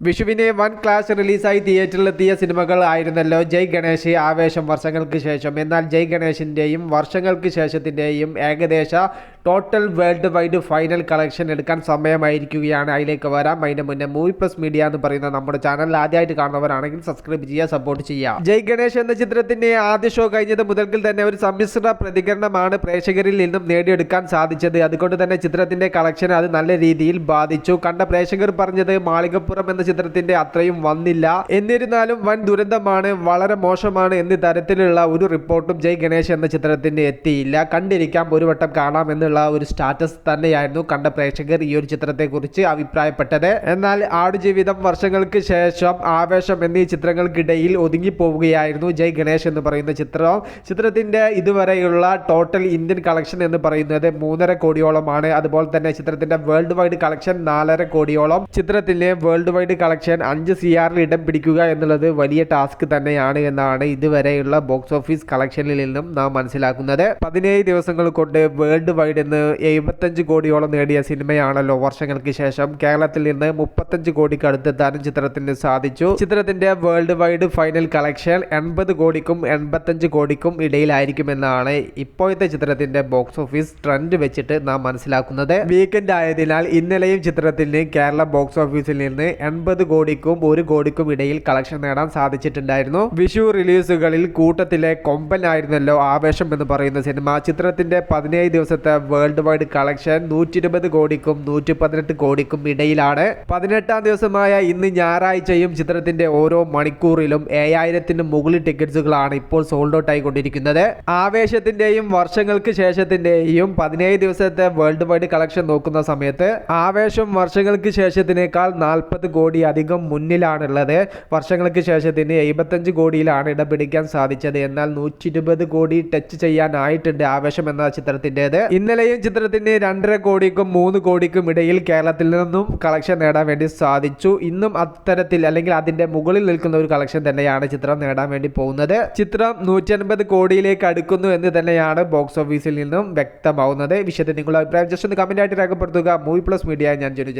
വിഷുവിന് വൻ ക്ലാസ് റിലീസായി തിയേറ്ററിലെത്തിയ സിനിമകൾ ആയിരുന്നല്ലോ ജയ് ഗണേഷ് ആവേശം വർഷങ്ങൾക്ക് ശേഷം. എന്നാൽ ജയ് ഗണേഷിന്റെയും വർഷങ്ങൾക്ക് ശേഷത്തിന്റെയും ഏകദേശ total world wide final collection എടുക്കാൻ സമയമായിരിക്കുകയാണ്. അതിലേക്ക് വരാം. അതിന്റെ മുന്നേ മൂവി പ്ലസ് മീഡിയ എന്ന് പറയുന്ന നമ്മുടെ ചാനൽ ആദ്യമായിട്ട് കാണുന്നവരാണെങ്കിൽ സബ്സ്ക്രൈബ് ചെയ്യുക സപ്പോർട്ട് ചെയ്യുക. ജയ് ഗണേഷ് എന്ന ചിത്രത്തിന്റെ ആദ്യ ഷോ കഴിഞ്ഞത് മുതൽക്കിൽ തന്നെ ഒരു സമ്മിശ്ര പ്രതികരണമാണ് പ്രേക്ഷകരിൽ നിന്നും നേടിയെടുക്കാൻ സാധിച്ചത്. അതുകൊണ്ട് തന്നെ ചിത്രത്തിന്റെ കളക്ഷൻ അത് നല്ല രീതിയിൽ ബാധിച്ചു. കണ്ട പ്രേക്ഷകർ പറഞ്ഞത് മാളികപ്പുറം എന്ന ചിത്രത്തിന്റെ അത്രയും വന്നില്ല. എന്നിരുന്നാലും വൻ ദുരന്തമാണ് വളരെ മോശമാണ് എന്ന തരത്തിലുള്ള ഒരു റിപ്പോർട്ടും ജയ് ഗണേഷ് എന്ന ചിത്രത്തിന്റെ എത്തിയില്ല. കണ്ടിരിക്കാം ഒരു വട്ടം കാണാം എന്നുള്ള ഒരു സ്റ്റാറ്റസ് തന്നെയായിരുന്നു കണ്ട പ്രേക്ഷകർ ഈ ഒരു ചിത്രത്തെക്കുറിച്ച് അഭിപ്രായപ്പെട്ടത്. എന്നാൽ ആടുജീവിതം വർഷങ്ങൾക്ക് ശേഷം ആവേശം എന്നീ ചിത്രങ്ങൾക്കിടയിൽ ഒതുങ്ങിപ്പോവുകയായിരുന്നു ജയ് ഗണേഷ് എന്ന് പറയുന്ന ചിത്രം. ചിത്രത്തിന്റെ ഇതുവരെയുള്ള ടോട്ടൽ ഇന്ത്യൻ കളക്ഷൻ എന്ന് പറയുന്നത് മൂന്നര കോടിയോളമാണ്. അതുപോലെ തന്നെ ചിത്രത്തിന്റെ വേൾഡ് വൈഡ് കളക്ഷൻ നാലര കോടിയോളം. ചിത്രത്തിന്റെ വേൾഡ് വൈഡ് കളക്ഷൻ അഞ്ച് സി ആറിൽ ഇടം പിടിക്കുക എന്നുള്ളത് വലിയ ടാസ്ക് തന്നെയാണ് എന്നാണ് ഇതുവരെയുള്ള ബോക്സ് ഓഫീസ് കളക്ഷനിൽ നിന്നും നാം മനസ്സിലാക്കുന്നത്. പതിനേഴ് ദിവസങ്ങൾ കൊണ്ട് വേൾഡ് വൈഡ് എന്ന് എഴുപത്തഞ്ച് കോടിയോളം നേടിയ സിനിമയാണല്ലോ വർഷങ്ങൾക്ക് ശേഷം കേരളത്തിൽ നിന്ന് മുപ്പത്തഞ്ച് കോടിക്ക് അടുത്തെത്താനും ചിത്രത്തിന് സാധിച്ചു. ചിത്രത്തിന്റെ വേൾഡ് വൈഡ് ഫൈനൽ കളക്ഷൻ എൺപത് കോടിക്കും എൺപത്തഞ്ച് കോടിക്കും ഇടയിലായിരിക്കുമെന്നാണ് ഇപ്പോഴത്തെ ചിത്രത്തിന്റെ ബോക്സ് ഓഫീസ് ട്രെൻഡ് വെച്ചിട്ട് നാം മനസ്സിലാക്കുന്നത്. വീക്കെൻഡ് ആയതിനാൽ ഇന്നലെയും ചിത്രത്തിന് കേരള ബോക്സ് ഓഫീസിൽ നിന്ന് എൺപത് കോടിക്കും ഒരു കോടിക്കും ഇടയിൽ കളക്ഷൻ നേടാൻ സാധിച്ചിട്ടുണ്ടായിരുന്നു. വിഷു റിലീസുകളിൽ കൂട്ടത്തിലെ കൊമ്പനായിരുന്നല്ലോ ആവേശം എന്ന് പറയുന്ന സിനിമ. ചിത്രത്തിന്റെ പതിനേഴ് ദിവസത്തെ വേൾഡ് വൈഡ് കളക്ഷൻ നൂറ്റി ഇരുപത് കോടിക്കും നൂറ്റി പതിനെട്ട് കോടിക്കും ഇടയിലാണ്. പതിനെട്ടാം ദിവസമായ ഇന്ന് ഞായറാഴ്ചയും ചിത്രത്തിന്റെ ഓരോ മണിക്കൂറിലും ഏഴായിരത്തിന് മുകളിൽ ടിക്കറ്റ്സുകളാണ് ഇപ്പോൾ സോൾഡ് ഔട്ട് ആയിക്കൊണ്ടിരിക്കുന്നത്. ആവേശത്തിന്റെയും വർഷങ്ങൾക്ക് ശേഷത്തിന്റെയും പതിനേഴ് ദിവസത്തെ വേൾഡ് വൈഡ് കളക്ഷൻ നോക്കുന്ന സമയത്ത് ആവേശം വർഷങ്ങൾക്ക് ശേഷത്തിനേക്കാൾ നാൽപ്പത് കോടി അധികം മുന്നിലാണുള്ളത്. വർഷങ്ങൾക്ക് ശേഷത്തിന് എഴുപത്തഞ്ച് കോടിയിലാണ് ഇടം പിടിക്കാൻ സാധിച്ചത്. എന്നാൽ നൂറ്റി കോടി ടച്ച് ചെയ്യാനായിട്ടുണ്ട് ആവേശം എന്ന ചിത്രത്തിന്റെത് ഇന്നലെയും ചിത്രത്തിന് രണ്ടര കോടിക്കും മൂന്ന് കോടിക്കും ഇടയിൽ കേരളത്തിൽ നിന്നും കളക്ഷൻ നേടാൻ വേണ്ടി സാധിച്ചു. ഇന്നും അത്തരത്തിൽ അല്ലെങ്കിൽ അതിന്റെ മുകളിൽ നിൽക്കുന്ന ഒരു കളക്ഷൻ തന്നെയാണ് ചിത്രം നേടാൻ വേണ്ടി പോകുന്നത്. ചിത്രം നൂറ്റൻപത് കോടിയിലേക്ക് അടുക്കുന്നു എന്ന് തന്നെയാണ് ബോക്സ് ഓഫീസിൽ നിന്നും വ്യക്തമാവുന്നത്. വിഷയത്തിൽ നിങ്ങളുടെ അഭിപ്രായം ജസ്റ്റ് ഒന്ന് കമന്റ് ആയിട്ട് രേഖപ്പെടുത്തുക. മൂവി പ്ലസ് മീഡിയ ഞാൻ ജനുജൻ.